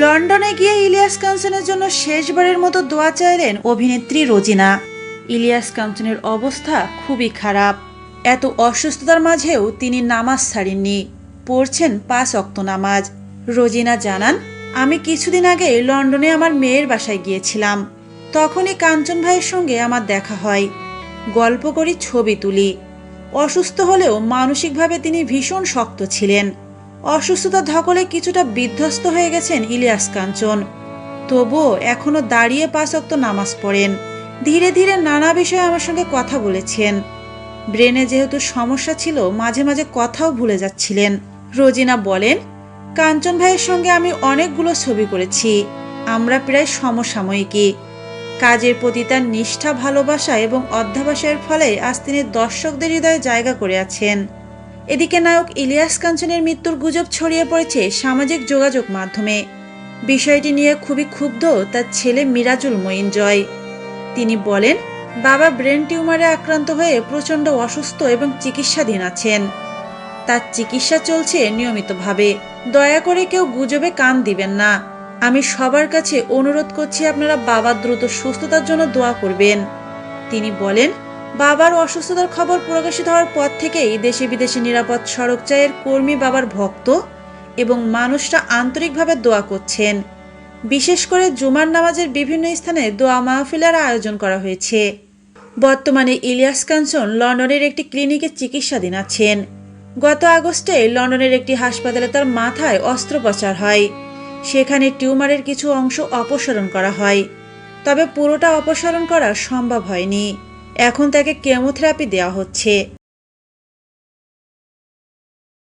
লন্ডনে গিয়ে ইলিয়াস কাঞ্চনের জন্য শেষবারের মতো দোয়া চাইলেন অভিনেত্রী রোজিনা। ইলিয়াস কাঞ্চনের অবস্থা খুবই খারাপ। এত অসুস্থতার মাঝেও তিনি নামাজ ছাড়েননি। পড়ছেন পাঁচ অক্ত নামাজ। রোজিনা জানান, আমি কিছুদিন আগে লন্ডনে আমার মেয়ের বাসায় গিয়েছিলাম। তখনই কাঞ্চন ভাইয়ের সঙ্গে আমার দেখা হয়। গল্প করি, ছবি তুলি। অসুস্থ হলেও মানসিকভাবে তিনি ভীষণ শক্ত ছিলেন। অসুস্থতা ধকলে কিছুটা বিধ্বস্ত হয়ে গেছেন ইলিয়াস কাঞ্চন। তবুও এখনও দাঁড়িয়ে পাঁচ অক্ত নামাজ পড়েন। ধীরে ধীরে নানা বিষয়ে আমার সঙ্গে কথা বলেছেন। ব্রেনে যেহেতু সমস্যা ছিল, মাঝে মাঝে কথাও ভুলে যাচ্ছিলেন। রোজিনা বলেন, কাঞ্চন ভাইয়ের সঙ্গে আমি অনেকগুলো ছবি করেছি। আমরা প্রায় সমসাময়িকী কাজের প্রতি তার নিষ্ঠা, ভালোবাসা এবং অধ্যাবসায়ের ফলে আজ তিনি দর্শকদের হৃদয়ে জায়গা করে আছেন। এদিকে নায়ক ইলিয়াস কাঞ্চনের মৃত্যুর গুজব ছড়িয়ে পড়েছে সামাজিক যোগাযোগ মাধ্যমে। বিষয়টি নিয়ে খুবই ক্ষুব্ধ তার ছেলে মিরাজুল মঈন জয় তিনি বলেন, বাবা ব্রেন টিউমারে আক্রান্ত হয়ে প্রচণ্ড অসুস্থ এবং চিকিৎসাধীন আছেন। তার চিকিৎসা চলছে নিয়মিতভাবে। দয়া করে কেউ গুজবে কান দিবেন না। আমি সবার কাছে অনুরোধ করছি আপনারা বাবার দ্রুত সুস্থতার জন্য দোয়া করবেন। তিনি বলেন বাবার অসুস্থতার খবর প্রকাশিত হওয়ার পর থেকেই দেশে বিদেশে নিরাপদ সড়ক চায়ের কর্মী বাবার ভক্ত এবং মানুষরা আন্তরিকভাবে দোয়া করছেন। বিশেষ করে জুমার নামাজের বিভিন্ন স্থানে দোয়া মাহফিলার আয়োজন করা হয়েছে। বর্তমানে ইলিয়াস কাঞ্চন লন্ডনের একটি ক্লিনিকে চিকিৎসাধীন আছেন। গত আগস্টে লন্ডনের একটি হাসপাতালে তার মাথায় অস্ত্রোপচার হয়। সেখানে টিউমারের কিছু অংশ অপসারণ করা হয়। তবে পুরোটা অপসারণ করা সম্ভব হয়নি। এখন তাকে কেমোথেরাপি দেওয়া হচ্ছে।